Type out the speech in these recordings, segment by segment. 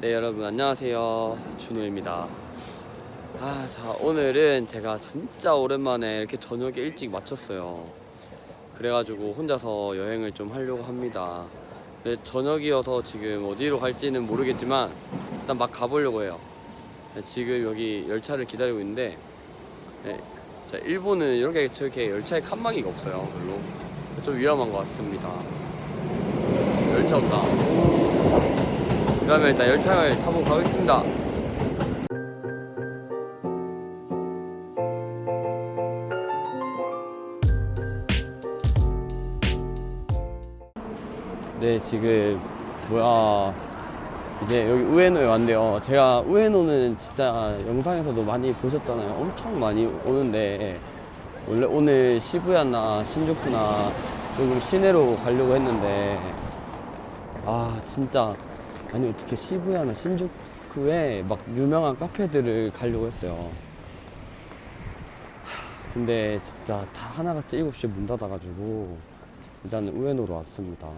네 여러분 안녕하세요. 준호입니다. 아 자 오늘은 제가 진짜 오랜만에 이렇게 저녁에 일찍 마쳤어요. 그래가지고 혼자서 여행을 좀 하려고 합니다. 네, 저녁이어서 지금 어디로 갈지는 모르겠지만 일단 막 가보려고 해요. 네, 지금 여기 열차를 기다리고 있는데 네, 자, 일본은 이렇게 저렇게 열차에 칸막이가 없어요 별로. 좀 위험한 것 같습니다. 열차 온다 그러면 일단 열차를 타고 가겠습니다. 네, 지금 뭐야 이제 여기 우에노에 왔는데요. 제가 우에노는 진짜 영상에서도 많이 보셨잖아요. 엄청 많이 오는데 원래 오늘 시부야나 신주쿠나 조금 시내로 가려고 했는데 아 진짜 아니 어떻게 시부야나 신주쿠에 막 유명한 카페들을 가려고 했어요. 하, 근데 진짜 다 하나같이 7시에 문 닫아가지고 일단은 우에노로 왔습니다.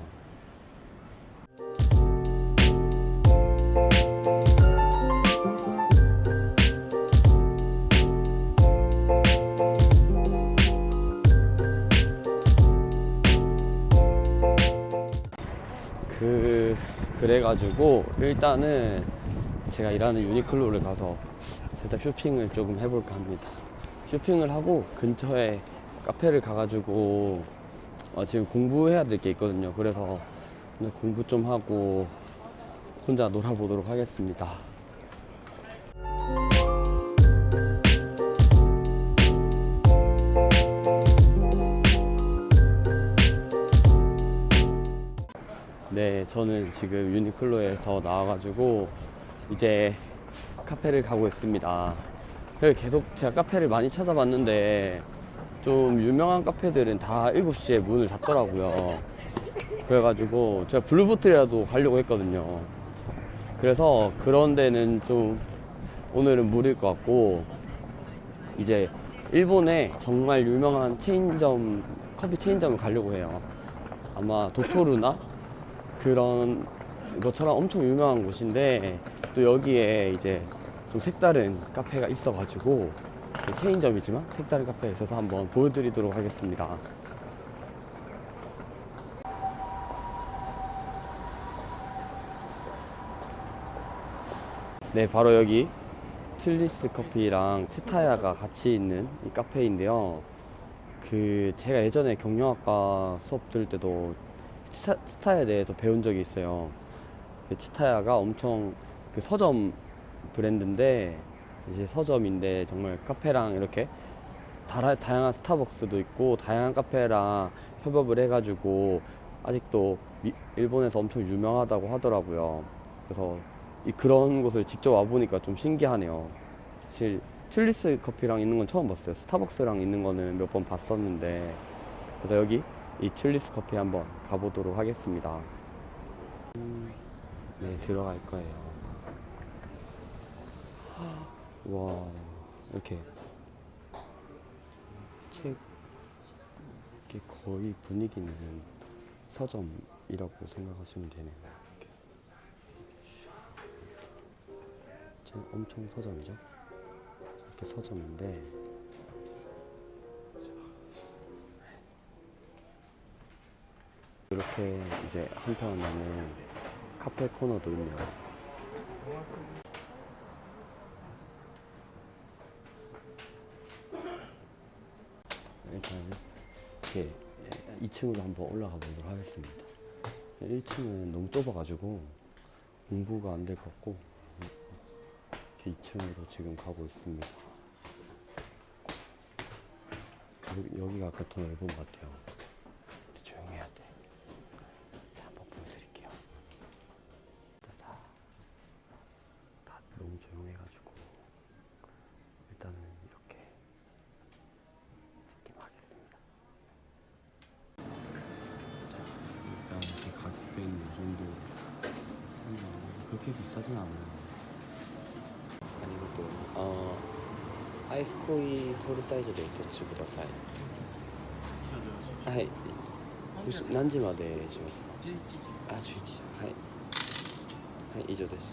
그래가지고 일단은 제가 일하는 유니클로를 가서 살짝 쇼핑을 조금 해볼까 합니다. 쇼핑을 하고 근처에 카페를 가가지고 어, 지금 공부해야 될 게 있거든요. 그래서 공부 좀 하고 혼자 놀아보도록 하겠습니다. 저는 지금 유니클로에서 나와가지고 이제 카페를 가고 있습니다. 계속 제가 카페를 많이 찾아봤는데 좀 유명한 카페들은 다 7시에 문을 닫더라고요. 그래가지고 제가 블루보틀이라도 가려고 했거든요. 그래서 그런 데는 좀 오늘은 무리일 것 같고 이제 일본에 정말 유명한 체인점, 커피 체인점을 가려고 해요. 아마 도토루나 그런 것처럼 엄청 유명한 곳인데 또 여기에 이제 좀 색다른 카페가 있어가지고 체인점이지만 색다른 카페에 있어서 한번 보여드리도록 하겠습니다. 네, 바로 여기 틸리스 커피랑 치타야가 같이 있는 이 카페인데요. 그 제가 예전에 경영학과 수업 들을 때도 치타, 치타야에 대해서 배운 적이 있어요. 그 치타야가 엄청 그 서점 브랜드인데 이제 서점인데 정말 카페랑 이렇게 다라, 다양한 스타벅스도 있고 다양한 카페랑 협업을 해가지고 아직도 미- 일본에서 엄청 유명하다고 하더라고요. 그래서 이 그런 곳을 직접 와보니까 좀 신기하네요. 사실 튤리스 커피랑 있는 건 처음 봤어요. 스타벅스랑 있는 거는 몇 번 봤었는데 그래서 여기 이 튤리스 커피 한번 가보도록 하겠습니다. 음, 네 들어갈 거예요. 와 이렇게 책 이게 거의 분위기는 서점이라고 생각하시면 되네요. 이렇게. 제 엄청 서점이죠. 이렇게 서점인데 이렇게 이제 한편에는 카페 코너도 있네요. 일단 이렇게 2층으로 한번 올라가 보도록 하겠습니다. 1층은 너무 좁아가지고 공부가 안 될 것 같고 이렇게 2층으로 지금 가고 있습니다. 여기, 여기가 아까 더 넓은 것 같아요. 된 요정도 그렇게 비싸진 않아 요. 아니고 또 어, 아이스코이 토르 사이즈 데이터츠ください.하 이. 何時までしますか11時あ11時はいはい以上です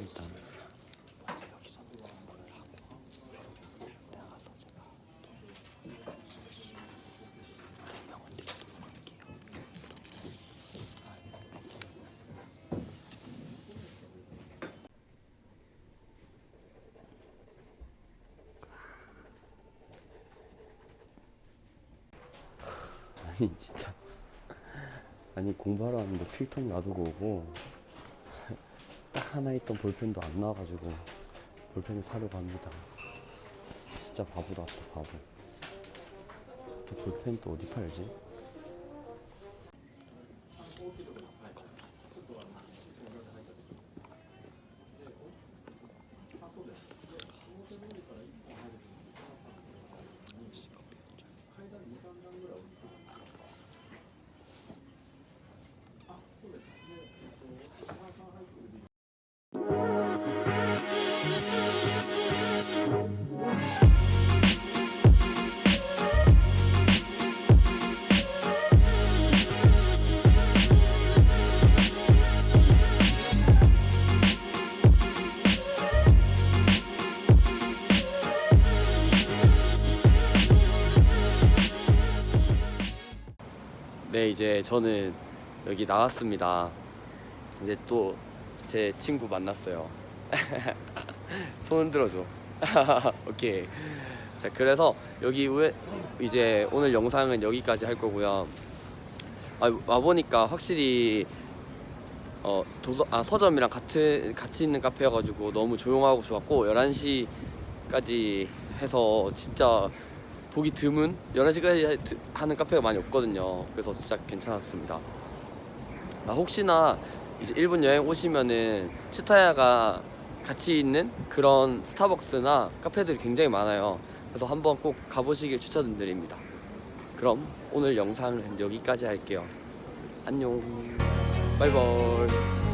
일단 여기서 공부를 하고 나가서 제가 또 열심히 드리도록 할게요. 아니 진짜 아니 공부하러 왔는데 필통 놔두고 오고 딱 하나 있던 볼펜도 안 나와가지고 볼펜을 사려고 합니다 진짜 바보다 또 바보 또 볼펜 또 어디 팔지? 네 이제 저는 여기 나왔습니다. 이제 또 제 친구 만났어요. 손 흔들어줘. 오케이. 자 그래서 여기 왜 이제 오늘 영상은 여기까지 할 거고요. 아, 와보니까 확실히 어 도서 아 서점이랑 같은 같이 있는 카페여가지고 너무 조용하고 좋았고 11시까지 해서 진짜 보기 드문 11시까지 하는 카페가 많이 없거든요. 그래서 진짜 괜찮았습니다. 아, 혹시나 이제 일본 여행 오시면은 치타야가 같이 있는 그런 스타벅스나 카페들이 굉장히 많아요. 그래서 한번 꼭 가보시길 추천드립니다. 그럼 오늘 영상은 여기까지 할게요. 안녕. 바이바이